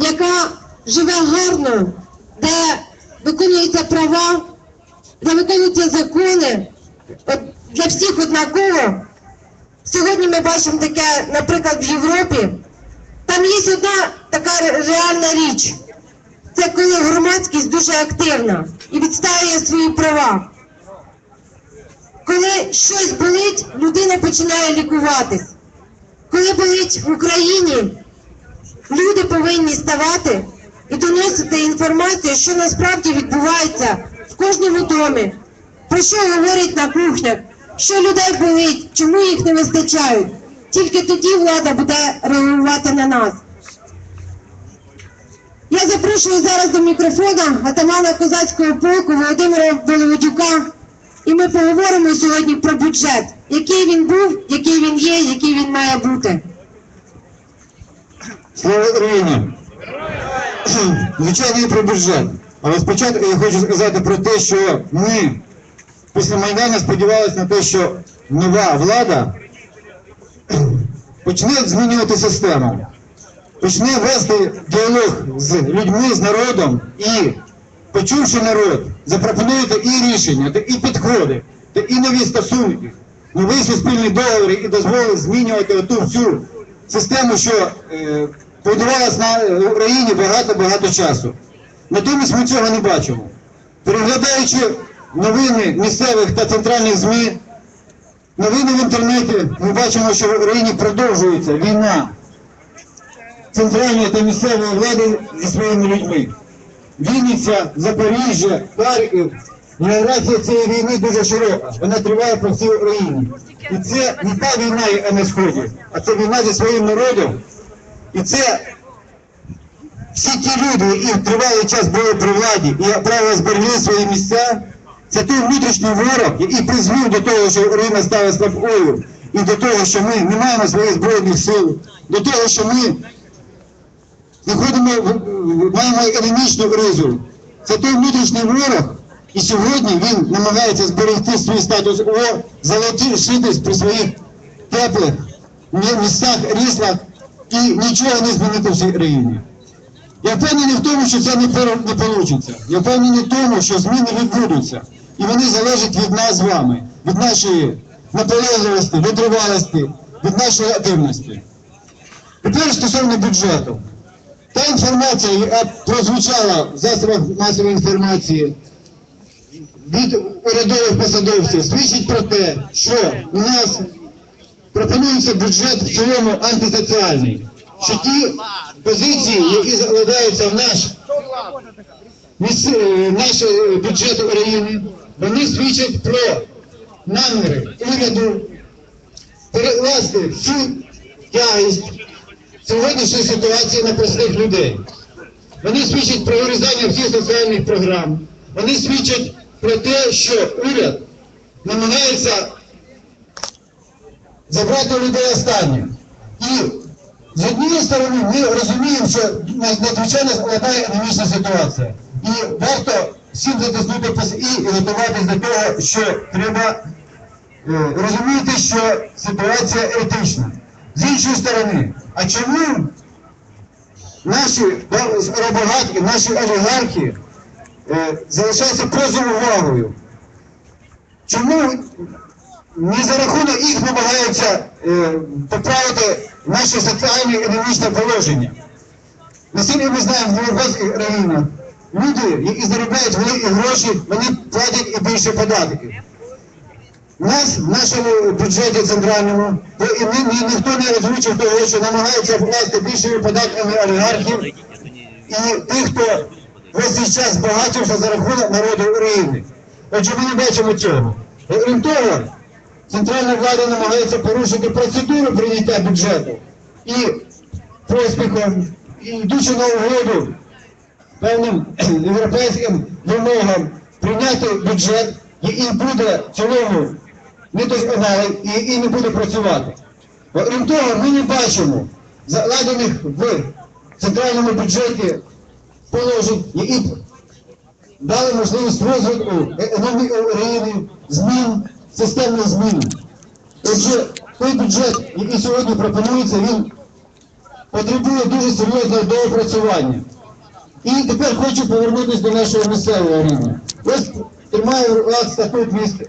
яка живе гарно, де виконуються права, де виконуються закони, для всіх однаково. Сьогодні ми бачимо таке, наприклад, в Європі. Там є одна така реальна річ. Це коли громадськість дуже активна і відстаює свої права. Коли щось болить, людина починає лікуватись. Коли болить в Україні, повинні ставати і доносити інформацію, що насправді відбувається в кожному домі, про що говорять на кухнях, що людей болить, чому їх не вистачають. Тільки тоді влада буде реагувати на нас. Я запрошую зараз до мікрофона атамана козацького полку Володимира Володюка. І ми поговоримо сьогодні про бюджет, який він був, який він є, який він має бути. Слава Україні! Звичайно, і про бюджет. Але спочатку я хочу сказати про те, що ми після Майдану сподівалися на те, що нова влада почне змінювати систему, почне вести діалог з людьми, з народом і, почувши народ, запропонуєте і рішення, і підходи, та і нові стосунки, новий суспільний договір і дозволить змінювати оту всю систему, що е, на Україні багато-багато часу. Натомість ми цього не бачимо. Переглядаючи новини місцевих та центральних ЗМІ, новини в інтернеті, ми бачимо, що в Україні продовжується війна центральної та місцевої влади зі своїми людьми. Вінниця, Запоріжжя, Харків. Географія цієї війни дуже широка. Вона триває по всій Україні. І це не та війна, яка на сході, а це війна зі своїм народом. І це всі ті люди, які тривалий час були при владі і право зберегли свої місця, це той внутрішній ворог, який призвів до того, що Україна стала слабкою, і до того, що ми не маємо своїх збройних сил, до того, що ми знаходимо, маємо економічну кризу. Це той внутрішній ворог, і сьогодні він намагається зберегти свій статус КВО, залишитись при своїх теплих мі- місцях, ріслах і нічого не змінити в цій країні. Я впевнений в тому, що це не, вийде. Я впевнений в тому, що зміни відбудуться. І вони залежать від нас з вами, від нашої наполегливості, витривалості, від нашої активності. Тепер стосовно бюджету. Та інформація, яка прозвучала в засобах масової інформації від урядових посадовців, свідчить про те, що у нас пропонується бюджет в цілому антисоціальний. Що ті позиції, які закладаються в наш, е, наш е, бюджет України, вони свідчать про наміри уряду перекласти всю тягість сьогоднішньої ситуації на простих людей. Вони свідчать про вирізання всіх соціальних програм. Вони свідчать про те, що уряд намагається забрати у людей останнє. І з однієї сторони ми розуміємо, що надзвичайно складна економічна ситуація. І варто всім затиснути і готуватись до того, що треба е, розуміти, що ситуація етична. З іншої сторони, а чому наші робогатки, наші олігархи е, залишаються поза увагою? Чому не за рахунок їх намагаються е, поправити наше соціальне і економічне положення? Наскільки ми знаємо, в європейських країнах люди, які заробляють великі гроші, вони платять і більше податків. У нас в нашому бюджеті центральному то і ні, ні, ніхто не озвучив того, що намагається вкласти більшими податками олігархів і тих, хто весь цей час збагачився за рахунок народу України. Отже, ми не бачимо цього. Окрім того, центральна влада намагається порушити процедуру прийняття бюджету і поспіхом, і йдучи на угоду певним європейським вимогам прийняти бюджет, який буде в цілому недосконалий і який не буде працювати. Окрім того, ми не бачимо закладених в центральному бюджеті положень, які дали можливість розвитку економіки України, змін, системних змін. Отже, той бюджет, який сьогодні пропонується, він потребує дуже серйозного доопрацювання. І тепер хочу повернутися до нашого місцевого рівня. Ось тримаю вас статут міста